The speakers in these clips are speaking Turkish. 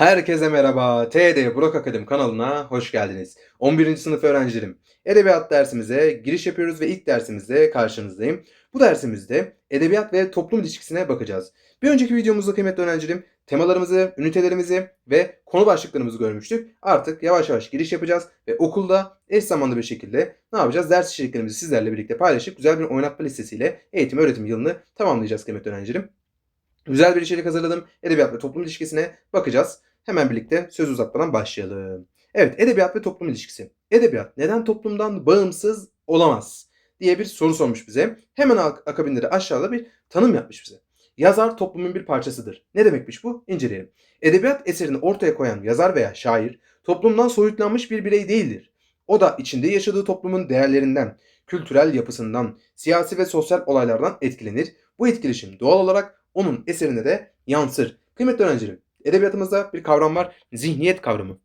Herkese merhaba. TD Burak Akademi kanalına hoş geldiniz. 11. sınıf öğrencilerim. Edebiyat dersimize giriş yapıyoruz ve ilk dersimizde karşınızdayım. Bu dersimizde edebiyat ve toplum ilişkisine bakacağız. Bir önceki videomuzda kıymetli öğrencilerim temalarımızı, ünitelerimizi ve konu başlıklarımızı görmüştük. Artık yavaş yavaş giriş yapacağız ve okulda eş zamanlı bir şekilde ne yapacağız? Ders içeriklerimizi sizlerle birlikte paylaşıp güzel bir oynatma listesiyle eğitim öğretim yılını tamamlayacağız kıymetli öğrencilerim. Güzel bir içerik hazırladım. Edebiyat ve toplum ilişkisine bakacağız. Hemen birlikte söz uzatmadan başlayalım. Evet, edebiyat ve toplum ilişkisi. Edebiyat neden toplumdan bağımsız olamaz diye bir soru sormuş bize. Hemen ak- akabinde de aşağıda bir tanım yapmış bize. Yazar toplumun bir parçasıdır. Ne demekmiş bu? İnceleyelim. Edebiyat eserini ortaya koyan yazar veya şair toplumdan soyutlanmış bir birey değildir. O da içinde yaşadığı toplumun değerlerinden, kültürel yapısından, siyasi ve sosyal olaylardan etkilenir. Bu etkileşim doğal olarak onun eserine de yansır. Kıymetli öğrencilerim, edebiyatımızda bir kavram var. Zihniyet kavramı.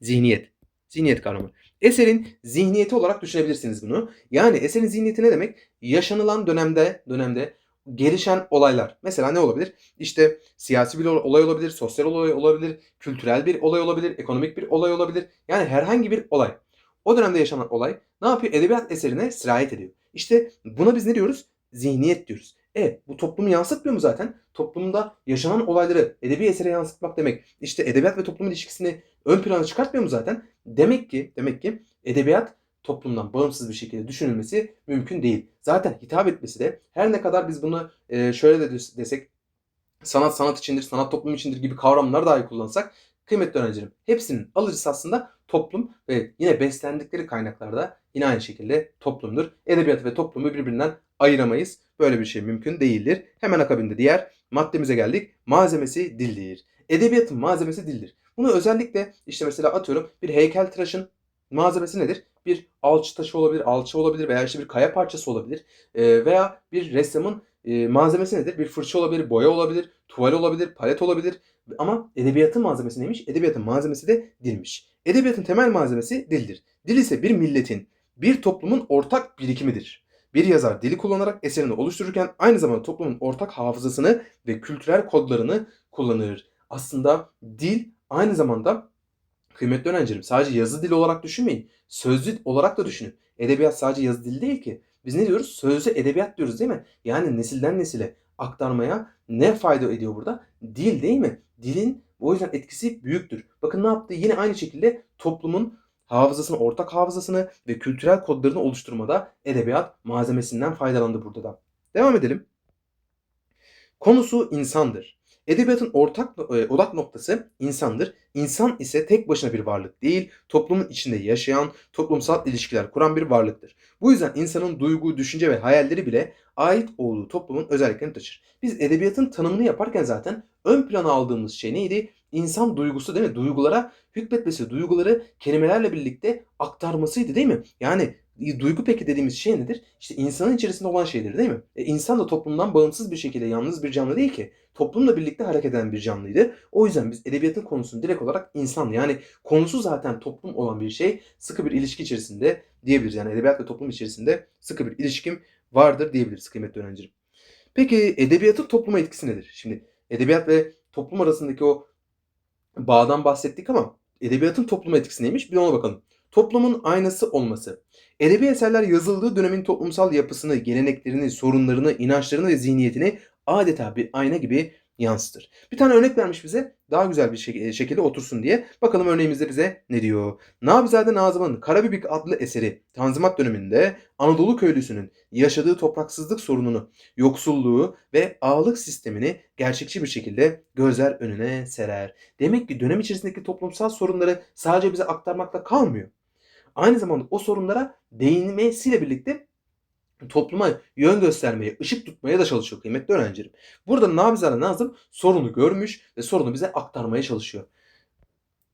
Zihniyet. Zihniyet kavramı. Eserin zihniyeti olarak düşünebilirsiniz bunu. Yani eserin zihniyeti ne demek? Yaşanılan dönemde dönemde gelişen olaylar. Mesela ne olabilir? İşte siyasi bir olay olabilir, sosyal olay olabilir, kültürel bir olay olabilir, ekonomik bir olay olabilir. Yani herhangi bir olay. O dönemde yaşanan olay ne yapıyor? Edebiyat eserine sirayet ediyor. İşte buna biz ne diyoruz? Zihniyet diyoruz. E bu toplumu yansıtmıyor mu zaten? Toplumda yaşanan olayları edebi esere yansıtmak demek. İşte edebiyat ve toplum ilişkisini ön plana çıkartmıyor mu zaten? Demek ki demek ki edebiyat toplumdan bağımsız bir şekilde düşünülmesi mümkün değil. Zaten hitap etmesi de her ne kadar biz bunu e, şöyle de desek sanat sanat içindir, sanat toplum içindir gibi kavramlar dahi kullansak kıymetli öğrencilerim hepsinin alıcısı aslında toplum ve yine beslendikleri kaynaklarda yine aynı şekilde toplumdur. Edebiyat ve toplumu birbirinden ayıramayız. Böyle bir şey mümkün değildir. Hemen akabinde diğer maddemize geldik. Malzemesi dildir. Edebiyatın malzemesi dildir. Bunu özellikle işte mesela atıyorum bir heykeltıraşın malzemesi nedir? Bir alçı taşı olabilir, alçı olabilir veya işte bir kaya parçası olabilir. Ee, veya bir ressamın e, malzemesi nedir? Bir fırça olabilir, boya olabilir, tuval olabilir, palet olabilir. Ama edebiyatın malzemesi neymiş? Edebiyatın malzemesi de dilmiş. Edebiyatın temel malzemesi dildir. Dil ise bir milletin, bir toplumun ortak birikimidir. Bir yazar dili kullanarak eserini oluştururken aynı zamanda toplumun ortak hafızasını ve kültürel kodlarını kullanır. Aslında dil aynı zamanda kıymetli öğrencilerim sadece yazı dili olarak düşünmeyin. Sözlü olarak da düşünün. Edebiyat sadece yazı dili değil ki. Biz ne diyoruz? Sözlü edebiyat diyoruz değil mi? Yani nesilden nesile aktarmaya ne fayda ediyor burada? Dil değil mi? Dilin o yüzden etkisi büyüktür. Bakın ne yaptı? Yine aynı şekilde toplumun hafızasını, ortak hafızasını ve kültürel kodlarını oluşturmada edebiyat malzemesinden faydalandı burada da. Devam edelim. Konusu insandır. Edebiyatın ortak e, odak noktası insandır. İnsan ise tek başına bir varlık değil, toplumun içinde yaşayan, toplumsal ilişkiler kuran bir varlıktır. Bu yüzden insanın duygu, düşünce ve hayalleri bile ait olduğu toplumun özelliklerini taşır. Biz edebiyatın tanımını yaparken zaten ön plana aldığımız şey neydi? İnsan duygusu değil mi? Duygulara hükmetmesi, duyguları kelimelerle birlikte aktarmasıydı değil mi? Yani e, duygu peki dediğimiz şey nedir? İşte insanın içerisinde olan şeydir değil mi? E, insan da toplumdan bağımsız bir şekilde yalnız bir canlı değil ki. Toplumla birlikte hareket eden bir canlıydı. O yüzden biz edebiyatın konusunu direkt olarak insan yani konusu zaten toplum olan bir şey sıkı bir ilişki içerisinde diyebiliriz. Yani edebiyat ve toplum içerisinde sıkı bir ilişkim vardır diyebiliriz kıymetli öğrencilerim. Peki edebiyatın topluma etkisi nedir? Şimdi edebiyat ve toplum arasındaki o bağdan bahsettik ama edebiyatın topluma etkisi neymiş? Bir ona bakalım. Toplumun aynası olması. Edebi eserler yazıldığı dönemin toplumsal yapısını, geleneklerini, sorunlarını, inançlarını ve zihniyetini adeta bir ayna gibi yansıtır. Bir tane örnek vermiş bize daha güzel bir şek- şekilde otursun diye. Bakalım örneğimizde bize ne diyor? Nabizade Nazım'ın Karabibik adlı eseri Tanzimat döneminde Anadolu köylüsünün yaşadığı topraksızlık sorununu, yoksulluğu ve ağalık sistemini gerçekçi bir şekilde gözler önüne serer. Demek ki dönem içerisindeki toplumsal sorunları sadece bize aktarmakla kalmıyor. Aynı zamanda o sorunlara değinmesiyle birlikte topluma yön göstermeye, ışık tutmaya da çalışıyor kıymetli öğrencilerim. Burada Nabizade Nazım sorunu görmüş ve sorunu bize aktarmaya çalışıyor.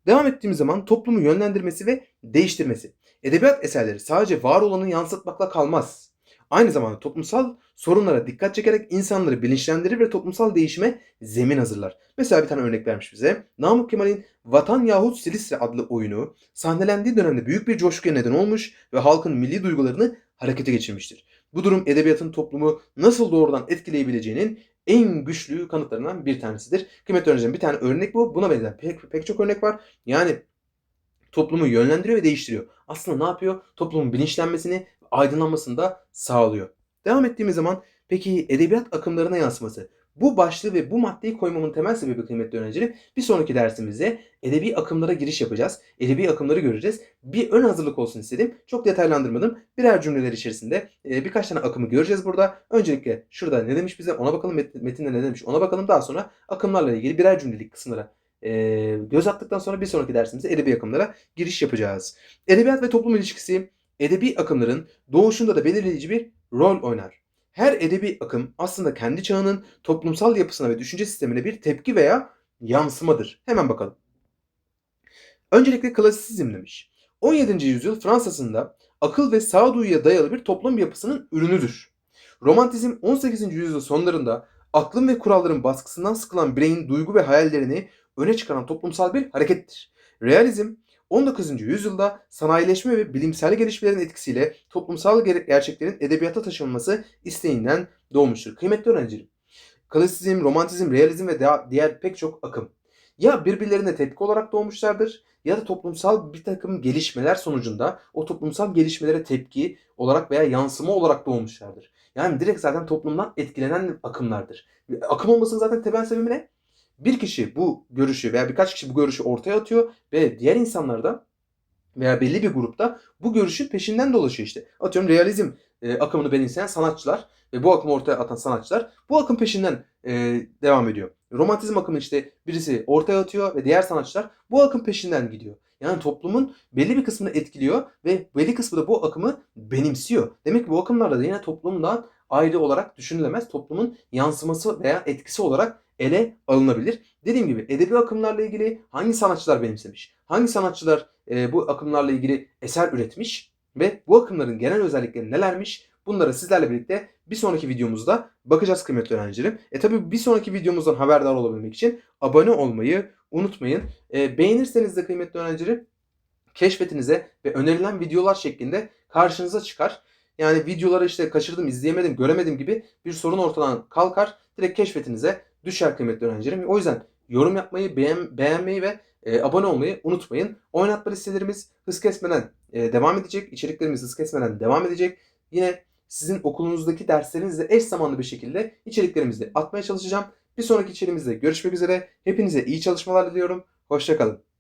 Devam ettiğimiz zaman toplumu yönlendirmesi ve değiştirmesi. Edebiyat eserleri sadece var olanı yansıtmakla kalmaz. Aynı zamanda toplumsal sorunlara dikkat çekerek insanları bilinçlendirir ve toplumsal değişime zemin hazırlar. Mesela bir tane örnek vermiş bize. Namık Kemal'in Vatan yahut Silistre adlı oyunu sahnelendiği dönemde büyük bir coşkuya neden olmuş ve halkın milli duygularını harekete geçirmiştir. Bu durum edebiyatın toplumu nasıl doğrudan etkileyebileceğinin en güçlü kanıtlarından bir tanesidir. Kıymetli öğrencilerim bir tane örnek bu. Buna benzer pek, pek çok örnek var. Yani toplumu yönlendiriyor ve değiştiriyor. Aslında ne yapıyor? Toplumun bilinçlenmesini, aydınlanmasını da sağlıyor. Devam ettiğimiz zaman peki edebiyat akımlarına yansıması. Bu başlığı ve bu maddeyi koymamın temel sebebi kıymetli öğrencilerim. Bir sonraki dersimizde edebi akımlara giriş yapacağız. Edebi akımları göreceğiz. Bir ön hazırlık olsun istedim. Çok detaylandırmadım. Birer cümleler içerisinde birkaç tane akımı göreceğiz burada. Öncelikle şurada ne demiş bize ona bakalım. Met- Metinde ne demiş ona bakalım. Daha sonra akımlarla ilgili birer cümlelik kısımlara göz attıktan sonra bir sonraki dersimizde edebi akımlara giriş yapacağız. Edebiyat ve toplum ilişkisi edebi akımların doğuşunda da belirleyici bir rol oynar. Her edebi akım aslında kendi çağının toplumsal yapısına ve düşünce sistemine bir tepki veya yansımadır. Hemen bakalım. Öncelikle klasisizm demiş. 17. yüzyıl Fransa'sında akıl ve sağduyuya dayalı bir toplum yapısının ürünüdür. Romantizm 18. yüzyıl sonlarında aklın ve kuralların baskısından sıkılan bireyin duygu ve hayallerini öne çıkaran toplumsal bir harekettir. Realizm 19. yüzyılda sanayileşme ve bilimsel gelişmelerin etkisiyle toplumsal ger- gerçeklerin edebiyata taşınması isteğinden doğmuştur. Kıymetli öğrencilerim, klasizm, romantizm, realizm ve diğer pek çok akım ya birbirlerine tepki olarak doğmuşlardır ya da toplumsal bir takım gelişmeler sonucunda o toplumsal gelişmelere tepki olarak veya yansıma olarak doğmuşlardır. Yani direkt zaten toplumdan etkilenen akımlardır. Akım olmasının zaten temel sebebi ne? Bir kişi bu görüşü veya birkaç kişi bu görüşü ortaya atıyor ve diğer insanlar da veya belli bir grupta bu görüşün peşinden dolaşıyor işte. Atıyorum realizm e, akımını benimseyen sanatçılar ve bu akımı ortaya atan sanatçılar bu akım peşinden e, devam ediyor. Romantizm akımı işte birisi ortaya atıyor ve diğer sanatçılar bu akım peşinden gidiyor. Yani toplumun belli bir kısmını etkiliyor ve belli kısmı da bu akımı benimsiyor. Demek ki bu akımlarla da yine toplumdan ayrı olarak düşünülemez. Toplumun yansıması veya etkisi olarak ele alınabilir. Dediğim gibi edebi akımlarla ilgili hangi sanatçılar benimsemiş? Hangi sanatçılar e, bu akımlarla ilgili eser üretmiş? Ve bu akımların genel özellikleri nelermiş? Bunlara sizlerle birlikte bir sonraki videomuzda bakacağız kıymetli öğrencilerim. E tabi bir sonraki videomuzdan haberdar olabilmek için abone olmayı unutmayın. E, beğenirseniz de kıymetli öğrencilerim keşfetinize ve önerilen videolar şeklinde karşınıza çıkar. Yani videoları işte kaçırdım, izleyemedim, göremedim gibi bir sorun ortadan kalkar. Direkt keşfetinize düşer kıymetli öğrencilerim. O yüzden yorum yapmayı, beğen, beğenmeyi ve e, abone olmayı unutmayın. Oynatma listelerimiz hız kesmeden e, devam edecek. İçeriklerimiz hız kesmeden devam edecek. Yine sizin okulunuzdaki derslerinizle eş zamanlı bir şekilde içeriklerimizi atmaya çalışacağım. Bir sonraki içeriğimizde görüşmek üzere. Hepinize iyi çalışmalar diliyorum. Hoşçakalın.